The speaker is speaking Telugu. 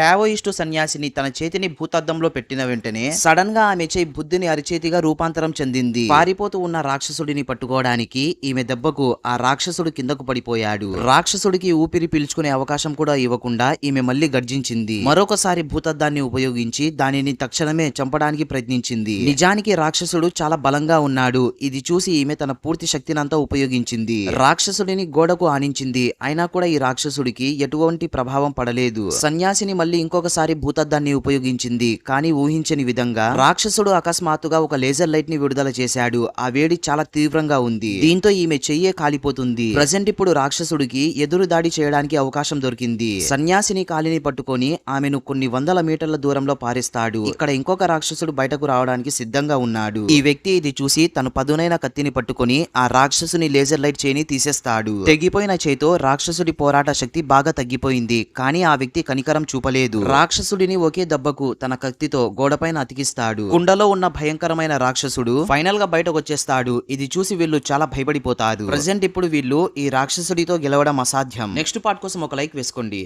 టావోయిస్టు సన్యాసిని తన చేతిని భూతద్దంలో పెట్టిన వెంటనే సడన్గా ఆమె చేయి బుద్ధిని అరిచేతిగా రూపాంతరం చెందింది. పారిపోతూ ఉన్న రాక్షసుడిని పట్టుకోవడానికి ఈమె దెబ్బకు ఆ రాక్షసుడు కిందకు పడిపోయాడు. రాక్షసుడికి ఊపిరి పీల్చుకునే అవకాశం కూడా ఇవ్వకుండా ఈమె మళ్ళీ గర్జించింది. మరొకసారి భూతద్దాన్ని ఉపయోగించి దానిని తక్షణమే చంపడానికి ప్రయత్నించింది. నిజానికి రాక్షసుడు చాలా బలంగా ఉన్నాడు. ఇది చూసి ఈమె తన పూర్తి శక్తినంతా ఉపయోగించింది. రాక్షసుడిని గోడకు ఆనించింది. అయినా కూడా ఈ రాక్షసుడికి ఎటువంటి ప్రభావం పడలేదు. సన్యాసిని మళ్ళీ ఇంకొకసారి భూతద్దాన్ని ఉపయోగించింది. కానీ ఊహించని విధంగా రాక్షసుడు అకస్మాత్తుగా ఒక లేజర్ లైట్ని విడుదల చేశాడు. ఆ వేడి చాలా తీవ్రంగా ఉంది. దీంతో ఈమె చెయ్యే కాలిపోతుంది. ప్రజెంట్ ఇప్పుడు రాక్షసుడికి ఎదురు దాడి చేయడానికి అవకాశం దొరికింది. సన్యాసిని కాలిని పట్టుకొని ఆమెను కొన్ని వందల మీటర్ల దూరంలో పారిస్తాడు. ఇక్కడ ఇంకొక రాక్షసుడు బయటకు రావడానికి సిద్ధంగా ఉన్నాడు. ఈ వ్యక్తి ఇది చూసి తను పదునైన కత్తిని పట్టుకొని ఆ రాక్షసుని లేజర్ లైట్ చేయని తీసేస్తాడు. తెగిపోయిన చేతో రాక్షసుడి పోరాట శక్తి బాగా తగ్గిపోయింది. కానీ ఆ వ్యక్తి కనికరం చూపలేదు. రాక్షసుడిని ఒకే దెబ్బకు తన కత్తితో గోడపైన అతికిస్తాడు. కుండలో ఉన్న భయంకరమైన రాక్షసుడు ఫైనల్గా బయటకు వచ్చేస్తాడు ఇది చూసి వీళ్ళు చాలా భయపడిపోతారు. ప్రజెంట్ ఇప్పుడు వీళ్ళు ఈ రాక్షసుడితో గెలవడం అసాధ్యం. నెక్స్ట్ పార్ట్ కోసం ఒక లైక్ వేసుకోండి.